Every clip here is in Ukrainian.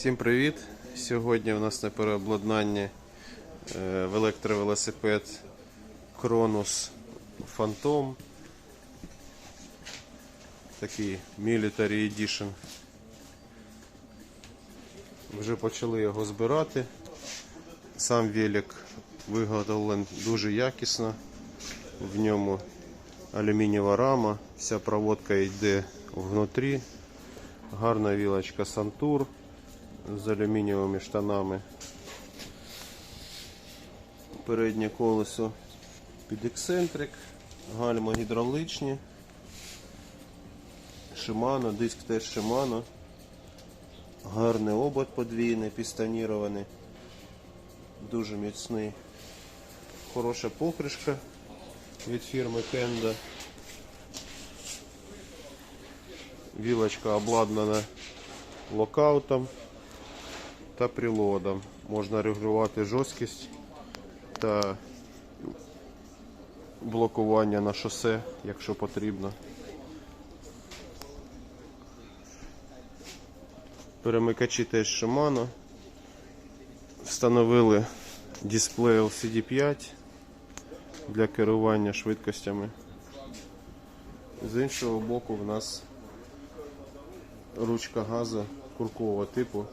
Всім привіт! Сьогодні у нас на переобладнанні е, в електровелосипед Кронус Phantom. Такий Military Edition. Вже почали його збирати. Сам велик виготовлений дуже якісно. В ньому алюмінієва рама, вся проводка йде внутрі. Гарна вілочка Сантур з алюмінієвими штанами. Переднє колесо під ексцентрик, гальма гідравличні. Шимано, диск теж Шимано. Гарний обод подвійний, пістонірований. Дуже міцний. Хороша покришка від фірми Kenda. Вілочка обладнана локаутом та прилодом. Можна регулювати жорсткість та блокування на шосе, якщо потрібно. Перемикачі теж Shimano. Встановили дисплей LCD 5 для керування швидкостями. З іншого боку в нас ручка газу куркового типу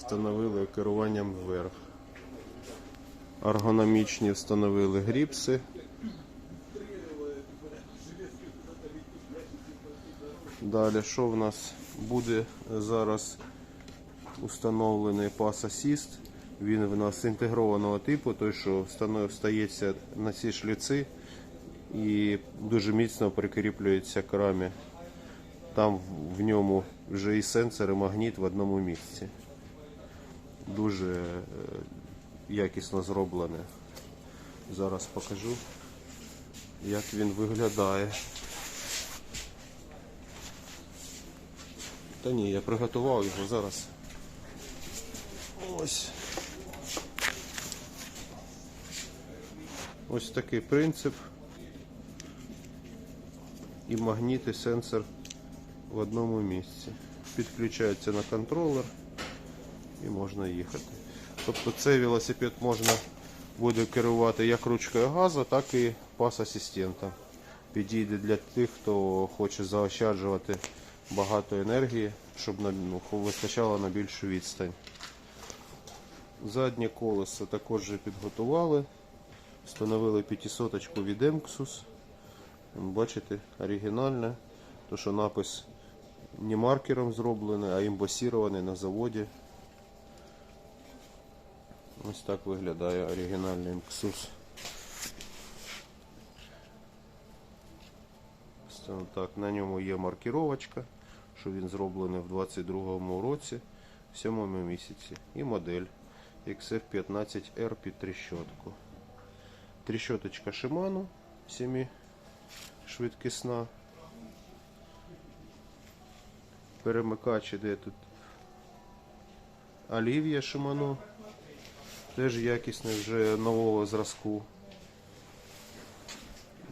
встановили керуванням вверх. Аргономічні встановили гріпси. Далі, що в нас буде зараз установлений пас Assist. Він в нас інтегрованого типу, той, що встанов- стається на ці шліци і дуже міцно прикріплюється к рамі. Там в ньому вже і сенсор, і магніт в одному місці. Дуже е, якісно зроблене. Зараз покажу, як він виглядає. Та ні, я приготував його зараз. Ось. Ось такий принцип. І магніт, і сенсор в одному місці. Підключається на контролер і можна їхати. Тобто цей велосипед можна буде керувати як ручкою газу, так і пас асистента. Підійде для тих, хто хоче заощаджувати багато енергії, щоб ну, вистачало на більшу відстань. Заднє колесо також підготували. Встановили 500 від Emxus. Бачите, оригінальне. То, що напис не маркером зроблений, а імбосірований на заводі. Ось так виглядає оригінальний. Ось Так, на ньому є маркіровочка, що він зроблений в 22-му році, в 7 місяці. І модель XF15R під тріщотку. Тріщоточка Shimano 7 швидкісна. Перемикач іде тут Олів'я Shimano. Теж якісний вже нового зразку.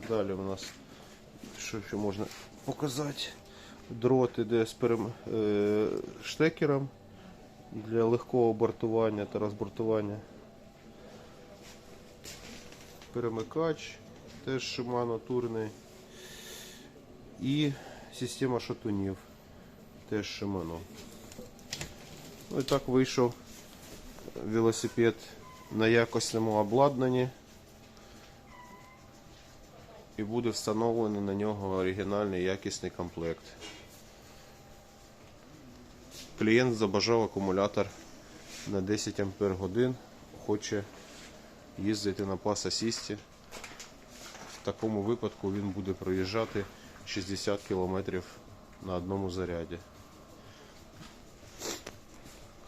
Далі у нас що ще можна показати? Дрот іде з перем... е... штекером для легкого бортування та розбортування. Перемикач теж Shimano турний. І система шатунів теж Shimano. Ну і так вийшов велосипед на якісному обладнанні і буде встановлений на нього оригінальний якісний комплект. Клієнт забажав акумулятор на 10 Ампер хоче їздити на пас асісті. В такому випадку він буде проїжджати 60 км на одному заряді.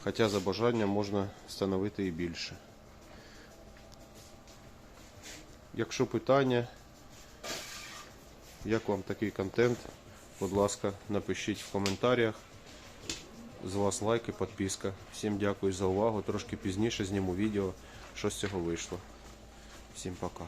Хоча за бажанням можна встановити і більше. Якщо питання, як вам такий контент, будь ласка, напишіть в коментарях. З вас лайк і підписка. Всім дякую за увагу. Трошки пізніше зніму відео, що з цього вийшло. Всім пока.